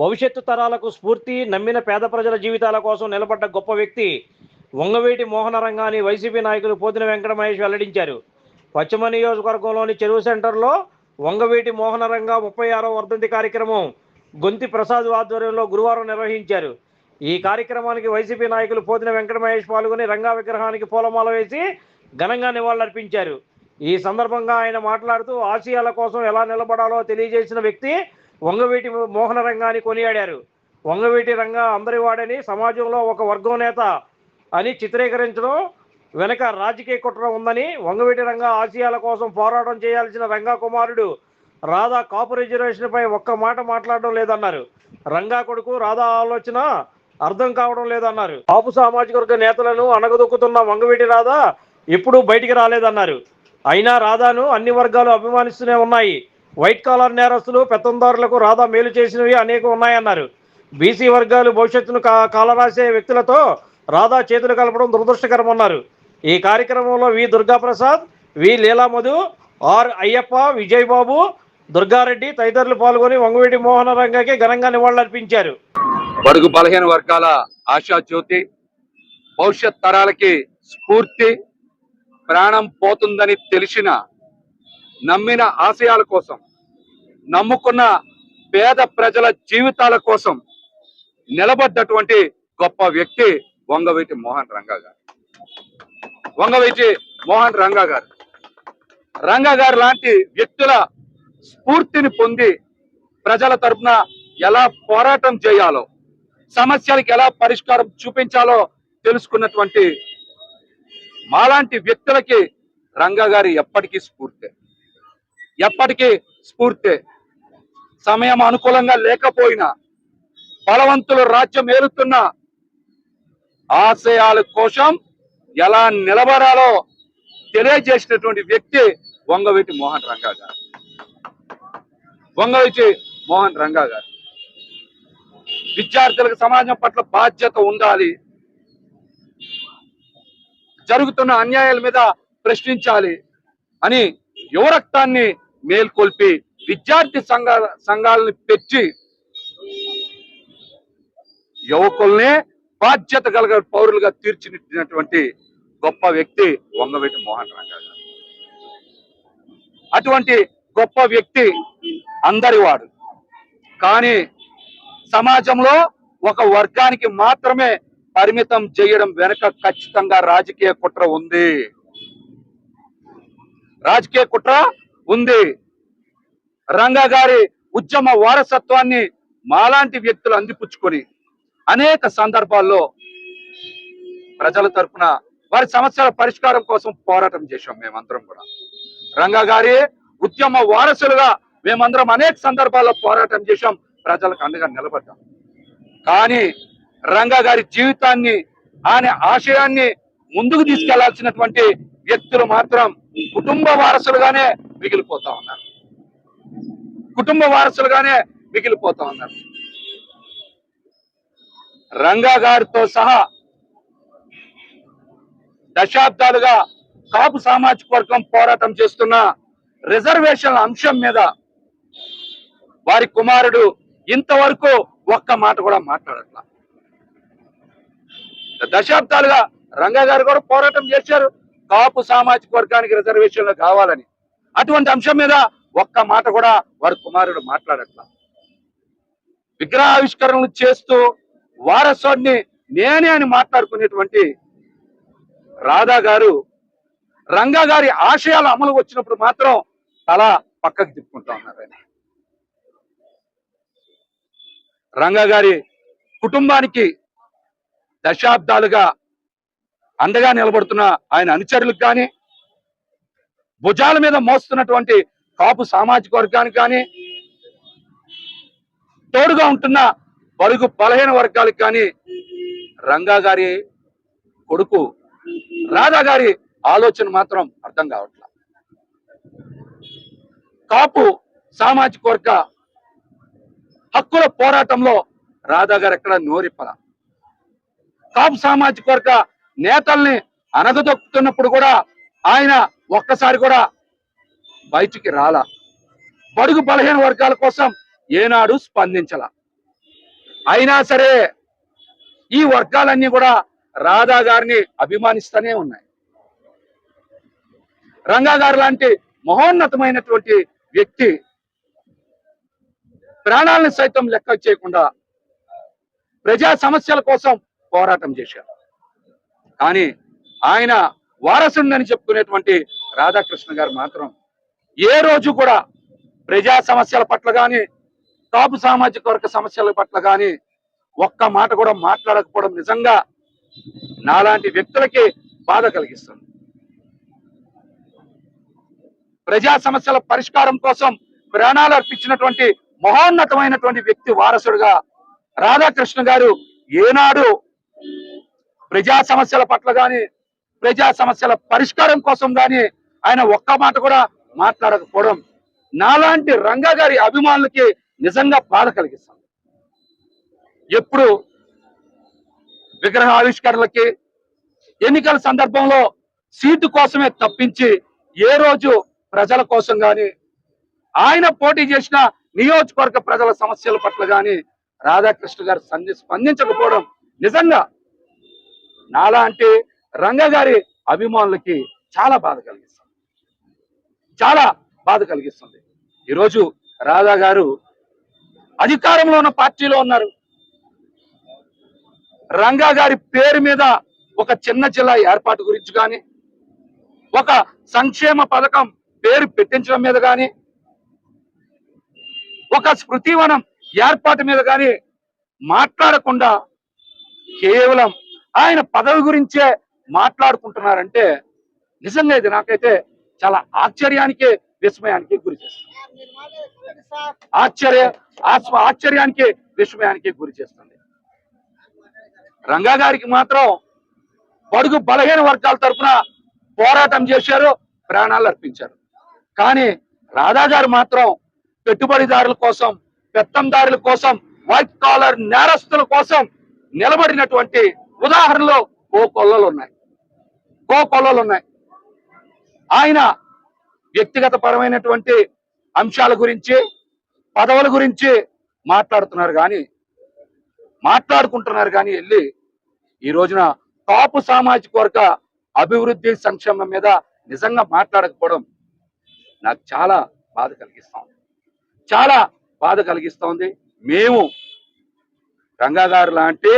భవిష్యత్తు తరాలకు స్ఫూర్తి నమ్మిన పేద ప్రజల జీవితాల కోసం నిలబడ్డ గొప్ప వ్యక్తి వంగవేటి మోహన రంగాని వైసీపీ నాయకులు పోతిన వెంకట మహేష్ వెల్లడించారు. పశ్చిమ నియోజకవర్గంలోని చెరువు సెంటర్లో వంగవేటి మోహనరంగా ముప్పై ఆరో వర్ధంతి కార్యక్రమం గొంతి ప్రసాద్ ఆధ్వర్యంలో గురువారం నిర్వహించారు. ఈ కార్యక్రమానికి వైసీపీ నాయకులు పోతిన వెంకట మహేష్ పాల్గొని రంగా విగ్రహానికి పూలమాల వేసి ఘనంగా నివాళులర్పించారు. ఈ సందర్భంగా ఆయన మాట్లాడుతూ ఆశయాల కోసం ఎలా నిలబడాలో తెలియజేసిన వ్యక్తి వంగవీటి మోహన రంగాన్ని కొనియాడారు. వంగవీటి రంగా అందరి వాడని సమాజంలో ఒక వర్గం నేత అని చిత్రీకరించడం వెనక రాజకీయ కుట్ర ఉందని వంగవీటి రంగా ఆశయాల కోసం పోరాటం చేయాల్సిన రంగా కుమారుడు రాధా కాపు రిజర్వేషన్పై ఒక్క మాట మాట్లాడడం లేదన్నారు. రంగా కొడుకు రాధా ఆలోచన అర్థం కావడం లేదన్నారు. కాపు సామాజిక వర్గ నేతలను అణగదొక్కుతున్న వంగవీటి రాధా ఎప్పుడూ బయటికి రాలేదన్నారు. అయినా రాధాను అన్ని వర్గాలు అభిమానిస్తూనే ఉన్నాయి. వైట్ కాలర్ నేరస్తులు పెత్తందారులకు రాధా మేలు చేసినవి అనేక ఉన్నాయన్నారు. బీసీ వర్గాలు భవిష్యత్తును కా కాలరాసే వ్యక్తులతో రాధా చేతులు కలపడం దురదృష్టకరమన్నారు. ఈ కార్యక్రమంలో V Durgaprasad V Leelamadhu R Ayyappa Vijayababu Durgareddy తదితరులు పాల్గొని వంగవీటి మోహన రంగకి ఘనంగా నివాళులర్పించారు. బడుగు బలహీన వర్గాల ఆశా జ్యోతి భవిష్యత్ తరాలకి స్ఫూర్తి ప్రాణం పోతుందని తెలిసిన నమ్మిన ఆశయాల కోసం నమ్ముకున్న పేద ప్రజల జీవితాల కోసం నిలబడ్డటువంటి గొప్ప వ్యక్తి వంగవీటి మోహన్ రంగా గారు. వంగవీటి మోహన్ రంగా గారు. రంగా గారు లాంటి వ్యక్తుల స్ఫూర్తిని పొంది ప్రజల తరపున ఎలా పోరాటం చేయాలో సమస్యలకు ఎలా పరిష్కారం చూపించాలో తెలుసుకున్నటువంటి మాలాంటి వ్యక్తులకి రంగా గారి ఎప్పటికీ స్ఫూర్తి. ఎప్పటికీ స్ఫూర్తి. సమయం అనుకూలంగా లేకపోయినా బలవంతులు రాజ్యం ఏలుతున్న ఆశయాల కోసం ఎలా నిలబడాలో తెలియజేసినటువంటి వ్యక్తి వంగవీటి మోహన్ రంగా గారు. వంగవీటి మోహన్ రంగా గారు. విద్యార్థులకు సమాజం పట్ల బాధ్యత ఉండాలి. జరుగుతున్న అన్యాయాల మీద ప్రశ్నించాలి అని యువరక్తాన్ని మేల్కొల్పి విద్యార్థి సంఘాల సంఘాలను పెట్టి యువకుల్ని బాధ్యత కలగ పౌరులుగా తీర్చిదిద్దినటువంటి గొప్ప వ్యక్తి వంగవీటి మోహన్ రంగా గారు. అటువంటి గొప్ప వ్యక్తి అందరి వాడు. కానీ సమాజంలో ఒక వర్గానికి మాత్రమే పరిమితం చేయడం వెనుక ఖచ్చితంగా రాజకీయ కుట్ర ఉంది. రాజకీయ కుట్ర ఉంది. రంగా గారి ఉద్యమ వారసత్వాన్ని మాలాంటి వ్యక్తులు అందిపుచ్చుకొని అనేక సందర్భాల్లో ప్రజల తరపున వారి సమస్యల పరిష్కారం కోసం పోరాటం చేశాం మేమందరం కూడా. రంగా గారి ఉద్యమ వారసులుగా మేమందరం అనేక సందర్భాల్లో పోరాటం చేశాం. ప్రజలకు అండగా నిలబడ్డాం. కానీ రంగా గారి జీవితాన్ని ఆయన ఆశయాన్ని ముందుకు తీసుకెళ్ళాల్సినటువంటి వ్యక్తులు మాత్రం కుటుంబ వారసులుగానే మిగిలిపోతా ఉన్నారు. కుటుంబ వారసులుగానే మిగిలిపోతా ఉన్నారు. రంగా గారితో సహా దశాబ్దాలుగా కాపు సామాజిక వర్గం పోరాటం చేస్తున్న రిజర్వేషన్ల అంశం మీద వారి కుమారుడు ఇంతవరకు ఒక్క మాట కూడా మాట్లాడట్లా. దశాబ్దాలుగా రంగా గారు కూడా పోరాటం చేశారు. కాపు సామాజిక వర్గానికి రిజర్వేషన్లు కావాలని. అటువంటి అంశం మీద ఒక్క మాట కూడా వారి కుమారుడు మాట్లాడట్లా. విగ్రహావిష్కరణలు చేస్తూ వారసుడిని నేనే అని మాట్లాడుకునేటువంటి రాధా గారు రంగా గారి ఆశయాలు అమలు వచ్చినప్పుడు మాత్రం తల పక్కకు తిప్పుకుంటా ఉన్నారు ఆయన. రంగా గారి కుటుంబానికి దశాబ్దాలుగా అండగా నిలబడుతున్న ఆయన అనుచరులకు కానీ భుజాల మీద మోస్తున్నటువంటి కాపు సామాజిక వర్గానికి కానీ తోడుగా ఉంటున్న బరుగు బలహీన వర్గాలకు కానీ రంగా గారి కొడుకు రాధా గారి ఆలోచన మాత్రం అర్థం కావట్లా. కాపు సామాజిక వర్గ హక్కుల పోరాటంలో రాధా గారు ఎక్కడ నోరిప్పల. కాపు సామాజిక వర్గ నేతల్ని అనగదొక్కుతున్నప్పుడు కూడా ఆయన ఒక్కసారి కూడా బయటికి రాలా. బడుగు బలహీన వర్గాల కోసం ఏనాడు స్పందించాల. అయినా సరే ఈ వర్గాలన్నీ కూడా రాధా గారిని అభిమానిస్తూనే ఉన్నాయి. రంగా గారు లాంటి మహోన్నతమైనటువంటి వ్యక్తి ప్రాణాలను సైతం లెక్క చేయకుండా ప్రజా సమస్యల కోసం పోరాటం చేశారు కానీ ఆయన వారసుడిని చెప్పుకునేటువంటి రాధాకృష్ణ గారు మాత్రం ఏ రోజు కూడా ప్రజా సమస్యల పట్ల కానీ కాపు సామాజిక వర్గ సమస్యల పట్ల కానీ ఒక్క మాట కూడా మాట్లాడకపోవడం నిజంగా నాలాంటి వ్యక్తులకి బాధ కలిగిస్తుంది. ప్రజా సమస్యల పరిష్కారం కోసం ప్రాణాలు అర్పించినటువంటి మహోన్నతమైనటువంటి వ్యక్తి వారసుడుగా రాధాకృష్ణ గారు ఏనాడు ప్రజా సమస్యల పట్ల కానీ ప్రజా సమస్యల పరిష్కారం కోసం కానీ ఆయన ఒక్క మాట కూడా మాట్లాడకపోవడం నాలాంటి రంగా గారి అభిమానులకి నిజంగా బాధ కలిగిస్తుంది. ఎప్పుడు విగ్రహ ఆవిష్కరణలకి ఎన్నికల సందర్భంలో సీటు కోసమే తప్పించి ఏ రోజు ప్రజల కోసం గాని ఆయన పోటీ చేసిన నియోజకవర్గ ప్రజల సమస్యల పట్ల గాని రాధాకృష్ణ గారు స్పందించకపోవడం నిజంగా నాలాంటి రంగ గారి అభిమానులకి చాలా బాధ కలిగిస్తుంది. చాలా బాధ కలిగిస్తుంది. ఈరోజు రాధా గారు అధికారంలో ఉన్న పార్టీలో ఉన్నారు. రంగా గారి పేరు మీద ఒక చిన్న జిల్లా ఏర్పాటు గురించి కానీ ఒక సంక్షేమ పథకం పేరు పెట్టించడం మీద కానీ ఒక స్మృతివనం ఏర్పాటు మీద కానీ మాట్లాడకుండా కేవలం ఆయన పదవి గురించే మాట్లాడుకుంటున్నారంటే నిజంగా ఇది నాకైతే చాలా ఆశ్చర్యానికి విస్మయానికి గురి చేస్తుంది. ఆశ్చర్య ఆశ్చర్యానికి విస్మయానికి గురి చేస్తుంది. రంగా గారికి మాత్రం బడుగు బలహీన వర్గాల తరపున పోరాటం చేశారు ప్రాణాలు అర్పించారు. కానీ రాధా గారు మాత్రం పెట్టుబడిదారుల కోసం పెత్తందారుల కోసం వైట్ కాలర్ నేరస్తుల కోసం నిలబడినటువంటి ఉదాహరణలు ఓ కొల్లలు ఉన్నాయి. ఓ కొల్లలు ఉన్నాయి. ఆయన వ్యక్తిగత పరమైనటువంటి అంశాల గురించి పదవుల గురించి మాట్లాడుతున్నారు కానీ మాట్లాడుకుంటున్నారు కానీ వెళ్ళి ఈ రోజున కాపు సామాజిక వర్గ అభివృద్ధి సంక్షేమం మీద నిజంగా మాట్లాడకపోవడం నాకు చాలా బాధ కలిగిస్తా చాలా బాధ కలిగిస్తోంది మేము రంగా గారు లాంటి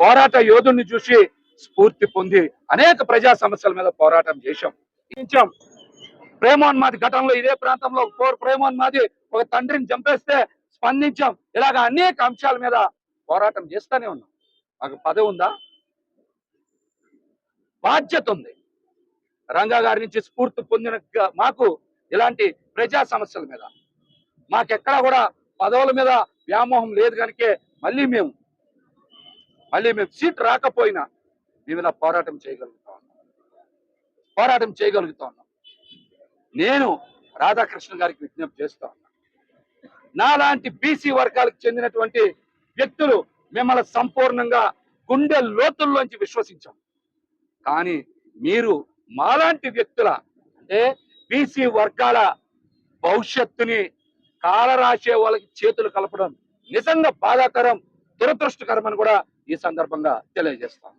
పోరాట యోధుణ్ణి చూసి స్ఫూర్తి పొంది అనేక ప్రజా సమస్యల మీద పోరాటం చేశాం. చేయించాం ప్రేమోన్మాది ఘటనలో ఇదే ప్రాంతంలో పోర్ ప్రేమోన్మాది ఒక తండ్రిని చంపేస్తే స్పందించాం. ఇలాగ అనేక అంశాల మీద పోరాటం చేస్తూనే ఉన్నాం. మాకు పదవి ఉందా? బాధ్యత ఉంది. రంగా గారి నుంచి స్ఫూర్తి పొందిన మాకు ఇలాంటి ప్రజా సమస్యల మీద. మాకెక్కడా కూడా పదవుల మీద వ్యామోహం లేదు కనుకే మళ్ళీ మేము మళ్ళీ మేము సీట్ రాకపోయినా మేము ఇలా పోరాటం చేయగలుగుతా ఉన్నాం. పోరాటం చేయగలుగుతా ఉన్నాం. నేను రాధాకృష్ణ గారికి విజ్ఞప్తి చేస్తా నాలాంటి బీసీ వర్గాలకు చెందినటువంటి వ్యక్తులు మిమ్మల్ని సంపూర్ణంగా గుండె లోతుల్లోంచి విశ్వసించాం. కానీ మీరు మాలాంటి వ్యక్తుల అంటే బీసీ వర్గాల భవిష్యత్తుని కాలరాసే వాళ్ళకి చేతులు కలపడం నిజంగా బాధాకరం దురదృష్టకరం అని కూడా ఈ సందర్భంగా తెలియజేస్తాను.